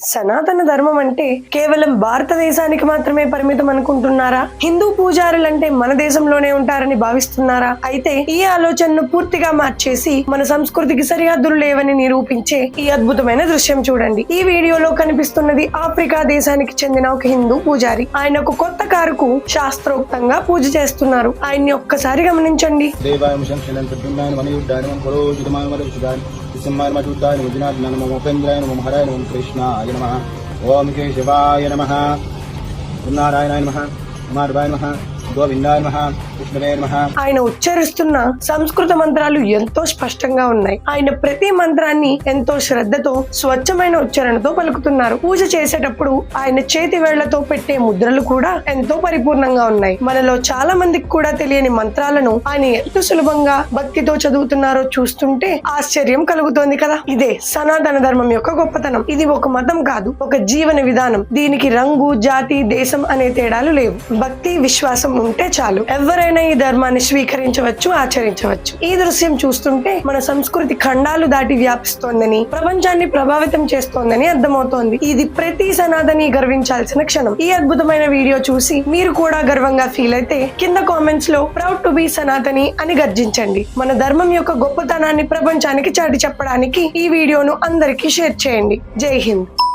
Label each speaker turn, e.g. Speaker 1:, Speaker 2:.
Speaker 1: సనాతన ధర్మం అంటే కేవలం భారతదేశానికి మాత్రమే పరిమితం అనుకుంటున్నారా? హిందూ పూజారులంటే మన దేశంలోనే ఉంటారని భావిస్తున్నారా? అయితే ఈ ఆలోచనను పూర్తిగా మార్చేసి మన సంస్కృతికి సరిహద్దులు లేవని నిరూపించే ఈ అద్భుతమైన దృశ్యం చూడండి. ఈ వీడియోలో కనిపిస్తున్నది ఆఫ్రికా దేశానికి చెందిన ఒక హిందూ పూజారి. ఆయన ఒక కొత్త కారుకు శాస్త్రోక్తంగా పూజ చేస్తున్నారు. ఆయన్ని ఒక్కసారి గమనించండి.
Speaker 2: దేవాయ నమ శుద్ధాయ నమ నమః నమ ఉపేంద్రాయ నమ హరాయ నమ కృష్ణాయ నమ ఓం కేశవాయ నమ నారాయణాయ నమ కుమారవాయ నమ
Speaker 1: ఆయన ఉచ్చరిస్తున్న సంస్కృత మంత్రాలు ఎంతో స్పష్టంగా ఉన్నాయి ఆయన ప్రతి మంత్రాన్ని ఎంతో శ్రద్ధతో స్వచ్ఛమైన ఉచ్చారణతో పలుకుతున్నారు పూజ చేసేటప్పుడు ఆయన చేతి వేళ్ళతో పెట్టే ముద్రలు కూడా ఎంతో పరిపూర్ణంగా ఉన్నాయి మనలో చాలా మందికి కూడా తెలియని మంత్రాలను ఆయన ఎంత సులభంగా భక్తితో చదువుతున్నారో చూస్తుంటే ఆశ్చర్యం కలుగుతోంది కదా ఇదే సనాతన ధర్మం యొక్క గొప్పతనం ఇది ఒక మతం కాదు ఒక జీవన విధానం దీనికి రంగు జాతి దేశం అనే తేడాలు లేవు భక్తి విశ్వాసం ఉంటే చాలు. ఎవరైనా ఈ ధర్మాన్ని స్వీకరించవచ్చు ఆచరించవచ్చు. ఈ దృశ్యం చూస్తుంటే మన సంస్కృతి ఖండాలు దాటి వ్యాపిస్తోందని ప్రపంచాన్ని ప్రభావితం చేస్తోందని అర్థమవుతోంది. ఇది ప్రతి సనాతని గర్వించాల్సిన క్షణం. ఈ అద్భుతమైన వీడియో చూసి మీరు కూడా గర్వంగా ఫీల్ అయితే కింద కామెంట్స్లో ప్రౌడ్ టు బి సనాతని అని గర్జించండి. మన ధర్మం యొక్క గొప్పతనాన్ని ప్రపంచానికి చాటి చెప్పడానికి ఈ వీడియోను అందరికీ షేర్ చేయండి. జై హింద్.